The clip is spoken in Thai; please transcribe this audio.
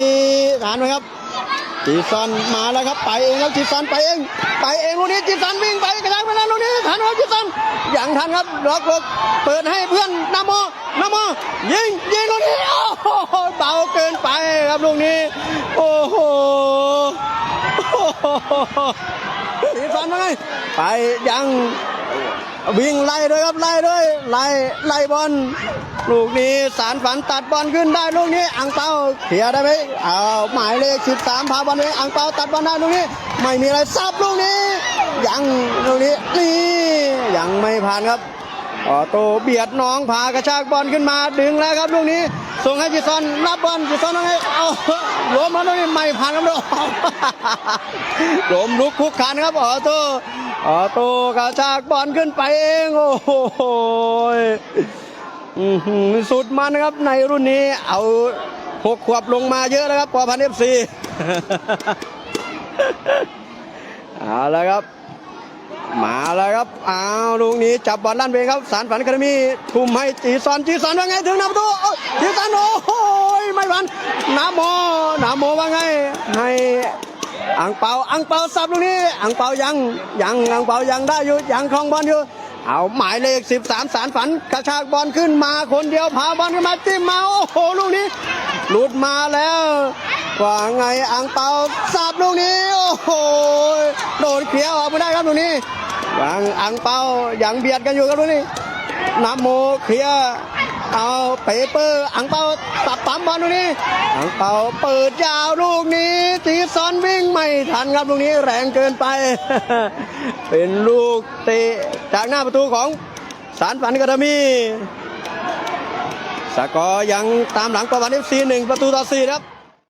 มีฐานไหมครับจีซันมาแล้วครับไปเองครับจีซันไปเอง ไปเองลูกนี้จีซันวิ่งไปกระชากไปแล้วลูกนี้ทันครับจีซันอยังทันครับล็อกล็อกเปิดให้เพื่อนนโมนโมยิงยิงลูกนี้โอ้โหเบาเกินไปครับลูกนี้ โอ้โหโอ้โหจีซันมาไงไปยัง วิ่งไล่ด้วยครับไล่ด้วยไล่ไล่บอลลูกนี้สารฝันตัดบอลขึ้นได้ลูกนี้อังเปาเขียได้ไหมเอาหมายเลข13พาบอลไปอังเปาตัดบอลได้ลูกนี้ ไม่มีอะไรซับลูกนี้ ยังลูกนี้นี่ยังไม่ผ่านครับ ออโตเบียดน้องพากระชากบอลขึ้นมาดึงแล้วครับลูกนี้ ส่งให้จิซอนรับบอลจิซอนว่าไงเอาล้มแล้วนี้ไม่ผ่านครับลูกล้มลุกคุกคานครับออโตออโตกระชากบอลขึ้นไปเองโอ้โหสุดมันนะครับในรุ่นนี้เอาหกขวบลงมาเยอะแล้วครับปอพันเอฟซีเอาละครับ มาแล้วครับอ้าวลูกนี้จับบอลลั่นไปครับสารฝันคาเดมีทุ่มให้จีซอนจีซอนว่าไงถึงน้าประตูโอ้ยจีซอนโอ้โหไม่หวันน้ำโมน้ำโมว่าไงให้อังเปาอังเปาสับลูกนี้อังเปายังยังอังเปายังได้อยู่ยังคลองบอลอยู่เอาหมายเลข 13 สารฝันกระชากบอลขึ้นมาคนเดียวพาบอลขึ้นมาจิ้มมาโอ้โหลูกนี้หลุดมาแล้ว ว่าไงอังเปาสับลูกนี้โอ้โหโดนเคลียร์ออกไม่ได้ครับลูกนี้ยังอังเปายังเบียดกันอยู่ครับลูกนี้น้ำโมเคลียร์เอาเปเปอร์อังเปาตับปั๊มบอลลูกนี้อังเปาเปิดยาวลูกนี้ตีซอนวิ่งไม่ทันครับลูกนี้แรงเกินไป เป็นลูกเตะจากหน้าประตูของสารฝันกระมีสกอร์ยังตามหลังประวัติเอฟซีหนึ่งประตูต่อสี่ครับ